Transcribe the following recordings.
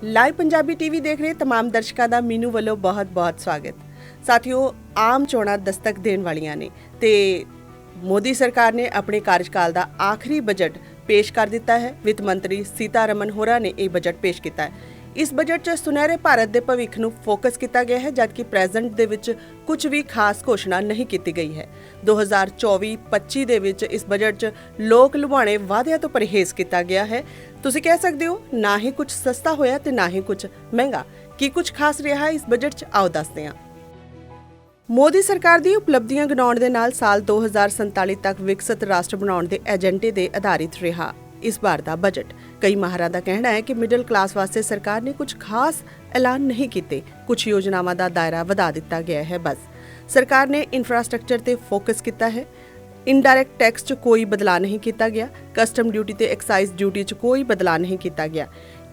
Live Punjabi TV ਦੇਖ ਰਹੇ तमाम ਦਰਸ਼ਕਾਂ ਦਾ ਮੀਨੂ ਵੱਲੋਂ ਬਹੁਤ-ਬਹੁਤ ਸਵਾਗਤ ਸਾਥੀਓ ਆਮ ਚੋਣਾਂ ਦਸਤਕ ਦੇਣ ਵਾਲੀਆਂ ਨੇ ਤੇ ਮੋਦੀ ਸਰਕਾਰ ਨੇ ਆਪਣੇ ਕਾਰਜਕਾਲ ਦਾ ਆਖਰੀ ਬਜਟ ਪੇਸ਼ ਕਰ ਦਿੱਤਾ ਹੈ ਵਿੱਤ ਮੰਤਰੀ ਸੀਤਾਰਮਨ ਹੋਰਾਂ ਨੇ ਇਹ ਬਜਟ ਪੇਸ਼ ਕੀਤਾ ਹੈ ਇਸ ਬਜਟ 'ਚ ਸੁਨਹਿਰੇ ਭਾਰਤ ਦੇ ਭਵਿੱਖ ਨੂੰ ਫੋਕਸ ਕੀਤਾ ਗਿਆ ਹੈ ਜਦਕਿ ਪ੍ਰੈਜ਼ੈਂਟ ਦੇ ਵਿੱਚ ਕੁਝ ਵੀ ਖਾਸ ਘੋਸ਼ਣਾ ਨਹੀਂ ਕੀਤੀ ਗਈ ਹੈ 2024-25 ਦੇ ਵਿੱਚ ਇਸ ਬਜਟ 'ਚ ਲੋਕ ਲੁਭਾਣੇ ਵਾਅਦਿਆਂ ਤੋਂ ਪਰਹੇਜ਼ ਕੀਤਾ ਗਿਆ ਹੈ ਤੁਸੀਂ ਕਹਿ ਸਕਦੇ ਹੋ, ਨਾ ਹੀ ਕੁਝ ਸਸਤਾ ਹੋਇਆ ਤੇ ਨਾ ਹੀ ਕੁਝ ਮਹਿੰਗਾ। ਕੀ ਕੁਝ ਖਾਸ ਰਿਹਾ ਇਸ ਬਜਟ 'ਚ? ਆਓ ਦੱਸਦੇ ਹਾਂ। ਮੋਦੀ ਸਰਕਾਰ ਦੀ ਉਪਲਬਧੀਆਂ ਗਿਣਾਉਣ ਦੇ ਨਾਲ ਸਾਲ 2047 ਤੱਕ ਵਿਕਸਿਤ ਰਾਸ਼ਟਰ ਬਣਾਉਣ ਦੇ ਏਜੰਡੇ ਦੇ ਆਧਾਰਿਤ ਰਿਹਾ ਇਸ ਵਾਰ ਦਾ ਬਜਟ ਕਈ ਮਾਹਰਾਂ ਦਾ ਕਹਿਣਾ ਹੈ ਕਿ ਮਿਡਲ ਕਲਾਸ ਵਾਸਤੇ ਸਰਕਾਰ ਨੇ ਕੁਝ ਖਾਸ ਐਲਾਨ ਨਹੀਂ ਕੀਤੇ। ਕੁਝ ਯੋਜਨਾਵਾਂ ਦਾ ਦਾਇਰਾ ਵਧਾ ਦਿੱਤਾ ਗਿਆ ਹੈ ਬਸ। ਸਰਕਾਰ ਨੇ ਇਨਫਰਾਸਟ੍ਰਕਚਰ ਤੇ ਫੋਕਸ ਕੀਤਾ ਹੈ। ਇਨਡਾਇਰੈਕਟ ਟੈਕਸ 'ਚ ਕੋਈ ਬਦਲਾਅ ਨਹੀਂ ਕੀਤਾ ਗਿਆ। ਕਸਟਮ ਡਿਊਟੀ ਤੇ ਐਕਸਾਈਜ਼ ਡਿਊਟੀ 'ਚ ਕੋਈ ਬਦਲਾਅ ਨਹੀਂ ਕੀਤਾ ਗਿਆ।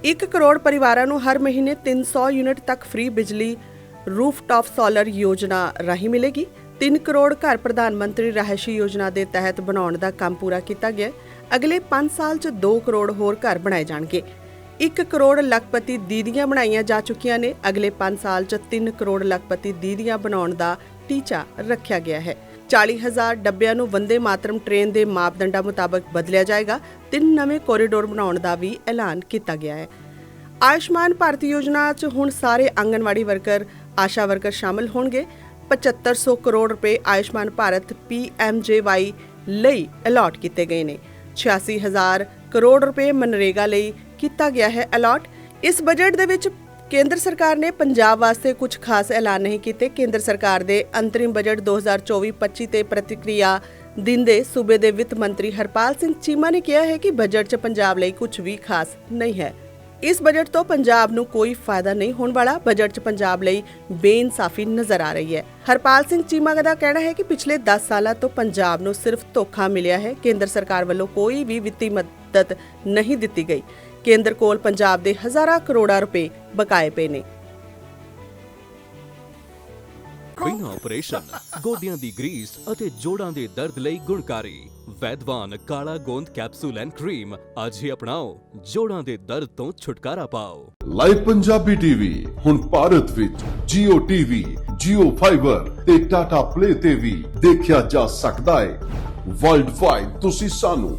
1 ਕਰੋੜ ਪਰਿਵਾਰਾਂ ਨੂੰ ਹਰ ਮਹੀਨੇ 300 ਯੂਨਿਟ ਤੱਕ ਫ੍ਰੀ ਬਿਜਲੀ ਰੂਫਟਾਪ ਸੋਲਰ ਯੋਜਨਾ ਰਾਹੀਂ ਮਿਲੇਗੀ। 3 ਕਰੋੜ ਘਰ ਪ੍ਰਧਾਨ ਮੰਤਰੀ ਰਹਿਸ਼ੀ ਯੋਜਨਾ ਦੇ ਤਹਿਤ ਬਣਾਉਣ ਦਾ ਕੰਮ ਪੂਰਾ ਕੀਤਾ ਗਿਆ। ਅਗਲੇ 5 ਸਾਲ 'ਚ 2 ਕਰੋੜ ਹੋਰ ਘਰ ਬਣਾਏ ਜਾਣਗੇ। 1 ਕਰੋੜ ਲੱਖਪਤੀ ਦੀਦੀਆਂ ਬਣਾਈਆਂ ਜਾ ਚੁੱਕੀਆਂ ਨੇ। ਅਗਲੇ 5 ਸਾਲ 'ਚ 3 ਕਰੋੜ ਲੱਖਪਤੀ ਦੀਦੀਆਂ ਬਣਾਉਣ ਦਾ ਟੀਚਾ ਰੱਖਿਆ ਗਿਆ ਹੈ। 40000 ਡੱਬਿਆਂ ਨੂੰ ਵੰਦੇ ਮਾਤਰਮ ਟ੍ਰੇਨ ਦੇ ਮਾਪਦੰਡਾਂ ਮੁਤਾਬਕ ਬਦਲਿਆ ਜਾਏਗਾ। ਤਿੰਨ ਨਵੇਂ ਕੋਰੀਡੋਰ ਬਣਾਉਣ ਦਾ ਵੀ ਐਲਾਨ ਕੀਤਾ ਗਿਆ ਹੈ। ਆਯੁਸ਼ਮਾਨ ਭਾਰਤ ਯੋਜਨਾ 'ਚ ਹੁਣ ਸਾਰੇ ਆਂਗਨਵਾੜੀ ਵਰਕਰ, ਆਸ਼ਾ ਵਰਕਰ ਸ਼ਾਮਲ ਹੋਣਗੇ। 7500 ਕਰੋੜ ਰੁਪਏ ਆਯੁਸ਼ਮਾਨ ਭਾਰਤ PMJY ਲਈ ਅਲਾਟ ਕੀਤੇ ਗਏ ਨੇ। 86000 ਕਰੋੜ ਰੁਪਏ ਮਨਰੇਗਾ ਲਈ ਕੀਤਾ ਗਿਆ ਹੈ ਅਲਾਟ ਇਸ ਬਜਟ ਦੇ ਵਿੱਚ ਕੇਂਦਰ ਸਰਕਾਰ ਨੇ ਪੰਜਾਬ ਵਾਸਤੇ ਕੁਝ ਖਾਸ ਐਲਾਨ ਨਹੀਂ ਕੀਤੇ। ਕੇਂਦਰ ਸਰਕਾਰ ਦੇ ਅੰਤਰਿਮ ਬਜਟ 2024-25 ਤੇ ਪ੍ਰਤੀਕਿਰਿਆ ਦਿੰਦੇ ਸੂਬੇ ਦੇ ਵਿੱਤ ਮੰਤਰੀ ਹਰਪਾਲ ਸਿੰਘ ਚੀਮਾ ਨੇ ਕਿਹਾ ਹੈ ਕਿ ਬਜਟ 'ਚ ਪੰਜਾਬ ਲਈ ਕੁਝ ਵੀ ਖਾਸ ਨਹੀਂ ਹੈ। ਇਸ ਬਜਟ ਤੋਂ ਪੰਜਾਬ ਨੂੰ ਕੋਈ ਫਾਇਦਾ ਨਹੀਂ ਹੋਣ ਵਾਲਾ। ਬਜਟ 'ਚ ਪੰਜਾਬ ਲਈ ਬੇਇਨਸਾਫੀ ਨਜ਼ਰ ਆ ਰਹੀ ਹੈ। ਹਰਪਾਲ ਸਿੰਘ ਚੀਮਾ ਦਾ ਕਹਿਣਾ ਹੈ ਕਿ ਪਿਛਲੇ 10 ਸਾਲਾਂ ਤੋਂ ਪੰਜਾਬ ਨੂੰ ਸਿਰਫ ਧੋਖਾ ਮਿਲਿਆ ਹੈ। ਕੇਂਦਰ ਸਰਕਾਰ ਵੱਲੋਂ ਕੋਈ ਵੀ ਵਿੱਤੀ ਮਦਦ ਨਹੀਂ ਦਿੱਤੀ ਗਈ। ਕੇਂਦਰ ਕੋਲ ਪੰਜਾਬ ਦੇ ਹਜ਼ਾਰਾਂ ਕਰੋੜਾਂ ਰੁਪਏ ਬਕਾਏ ਪਏ ਨੇ। ਬਿਨਾਂ ਆਪਰੇਸ਼ਨ ਗੋਡਿਆਂ ਦੀ ਗਰੀਸ ਅਤੇ ਜੋੜਾਂ ਦੇ ਦਰਦ ਲਈ ਗੁਣਕਾਰੀ। ਵੈਦਵਾਨ ਕਾਲਾ ਗੋਂਦ ਕੈਪਸੂਲ ਐਂਡ ਕਰੀਮ ਅੱਜ ਹੀ ਅਪਣਾਓ। ਜੋੜਾਂ ਦੇ ਦਰਦ ਤੋਂ ਛੁਟਕਾਰਾ ਪਾਓ। ਲਾਈਵ ਪੰਜਾਬੀ ਟੀਵੀ ਹੁਣ ਭਾਰਤ ਵਿੱਚ Jio TV, Jio Fiber ਤੇ Tata Play ਤੇ ਵੀ ਦੇਖਿਆ ਜਾ ਸਕਦਾ ਹੈ। ਵਰਲਡ ਵਾਈਡ ਤੁਸੀਂ ਸਾਨੂੰ